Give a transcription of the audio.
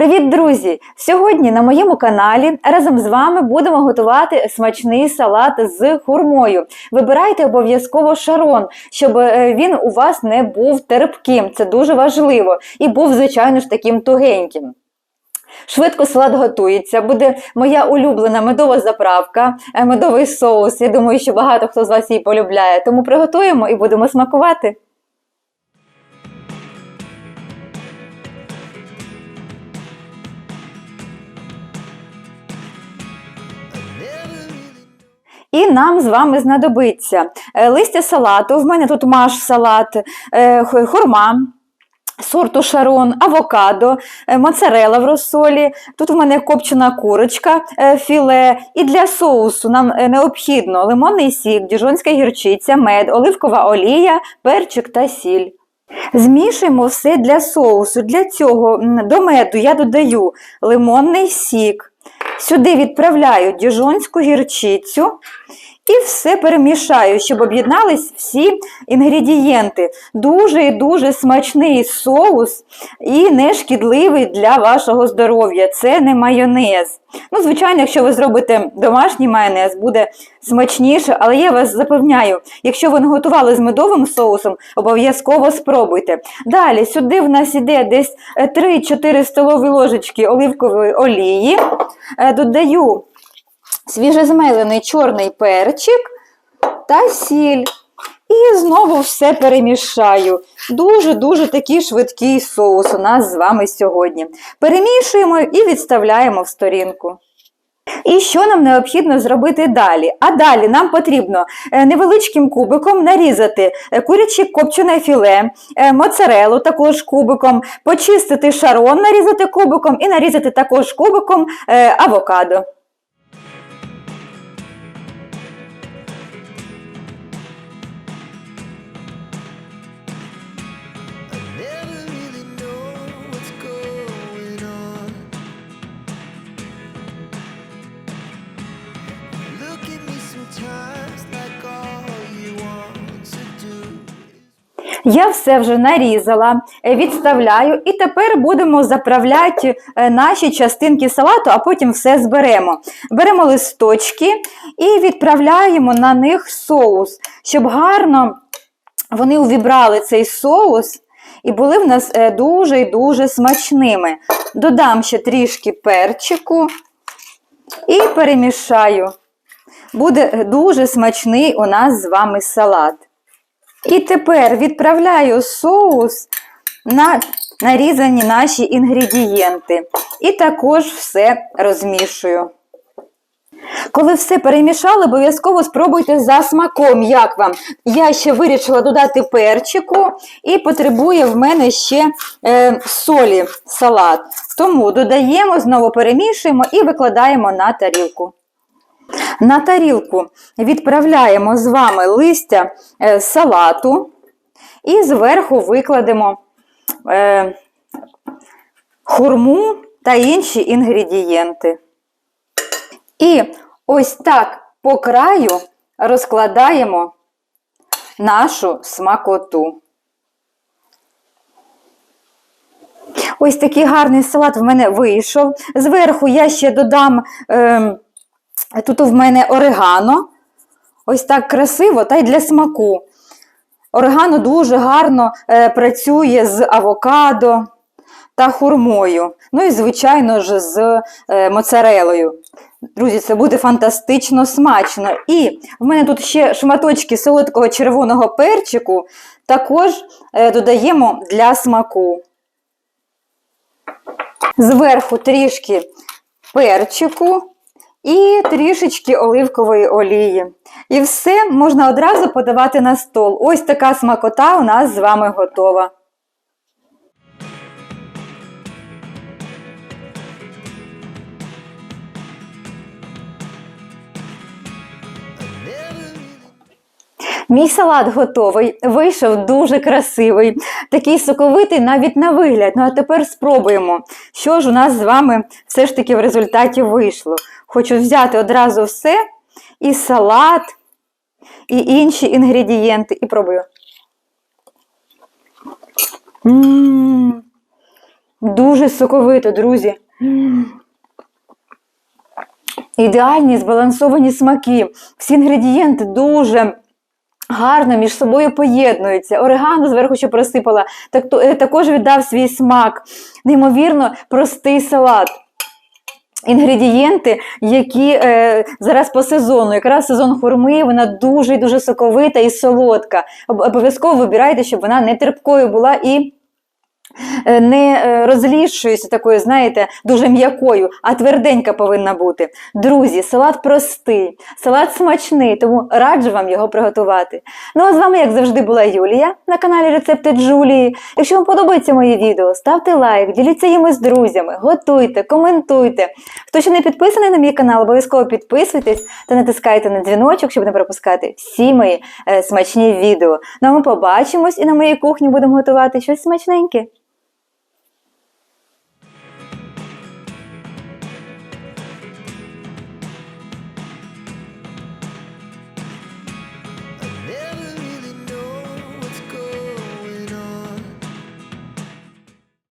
Привіт, друзі! Сьогодні на моєму каналі разом з вами будемо готувати смачний салат з хурмою. Вибирайте обов'язково шарон, щоб е, він у вас не був терпким. Це дуже важливо. І був, звичайно ж, таким тугеньким. Швидко салат готується, буде моя улюблена медова заправка, е, медовий соус. Я думаю, що багато хто з вас її полюбляє. Тому приготуємо і будемо смакувати. І нам з вами знадобиться е, листя салату. В мене тут маш салат, е, хурма. Сорту шарон, авокадо, е, моцарела в розсолі. Тут в мене копчена курочка, філе. І для соусу нам необхідно лимонний сік, діжонська гірчиця, мед, оливкова олія, перчик та сіль. Змішуємо все для соусу. Для цього до меду я додаю лимонний сік. Сюди відправляю діжонську гірчицю і все перемішаю, щоб об'єднались всі інгредієнти. Дуже і дуже смачний соус і не шкідливий для вашого здоров'я. Це не майонез. Ну, звичайно, якщо ви зробите домашній майонез, буде смачніше, але я вас запевняю, якщо ви не готували з медовим соусом, обов'язково спробуйте. Далі сюди в нас іде десь е, 3-4 столові ложечки оливкової олії. Е, Додаю свіжезмелений чорний перчик та сіль. І знову все перемішаю. Дуже-дуже такий швидкий соус у нас з вами сьогодні. Перемішуємо і відставляємо в сторінку. І що нам необхідно зробити далі? А далі нам потрібно е, невеличким кубиком нарізати е, куряче копчене філе, е, моцарелу також кубиком, почистити шарон, нарізати кубиком і нарізати також кубиком авокадо. Я все вже нарізала, е, відставляю, і тепер будемо заправляти е, наші частинки салату, а потім все зберемо. Беремо листочки і відправляємо на них соус, щоб гарно вони увібрали цей соус і були в нас е, дуже і дуже смачними. Додам ще трішки перчику і перемішаю. Буде дуже смачний у нас з вами салат. І тепер відправляю соус на нарізані наші інгредієнти. І також все розмішую. Коли все перемішали, обов'язково спробуйте за смаком, як вам. Я ще вирішила додати перчику і потребує в мене ще е, солі салат. Тому додаємо, знову перемішуємо і викладаємо на тарілку. На тарілку відправляємо з вами листя е, салату і зверху викладемо е, хурму та інші інгредієнти. І ось так по краю розкладаємо нашу смакоту. Ось такий гарний салат в мене вийшов. Зверху я ще додам. Е, Тут в мене орегано. Ось так красиво, та й для смаку. Орегано дуже гарно е, працює з авокадо та хурмою. Ну і, звичайно ж, з е, моцарелою. Друзі, це буде фантастично смачно. І в мене тут ще шматочки солодкого червоного перчику, також е, додаємо для смаку. Зверху трішки перчику і трішечки оливкової олії. І все можна одразу подавати на стол. Ось така смакота у нас з вами готова. Мій салат готовий, вийшов дуже красивий, такий соковитий навіть на вигляд. Ну а тепер спробуємо, що ж у нас з вами все ж таки в результаті вийшло. Хочу взяти одразу все, і салат, і інші інгредієнти, і пробую. М, Дуже соковито, друзі. М. Ідеальні збалансовані смаки. Всі інгредієнти дуже гарно між собою поєднуються. Орегано зверху ще просипала, так, е, також віддав свій смак. Неймовірно простий салат. Інгредієнти, які е, зараз по сезону, якраз сезон хурми, вона дуже дуже соковита і солодка. Об- Обов'язково вибирайте, щоб вона не терпкою була і не е, такою, знаєте, дуже м'якою, а тверденька повинна бути. Друзі, салат простий, салат смачний, тому раджу вам його приготувати. Ну а з вами, як завжди, була Юлія на каналі Рецепти Джулії. Якщо вам подобається моє відео, ставте лайк, діліться їм з друзями, готуйте, коментуйте. Хто ще не підписаний на мій канал, обов'язково підписуйтесь та натискайте на дзвіночок, щоб не пропускати всі мої е, смачні відео. Ну а ми побачимось і на моїй кухні будемо готувати щось смачненьке.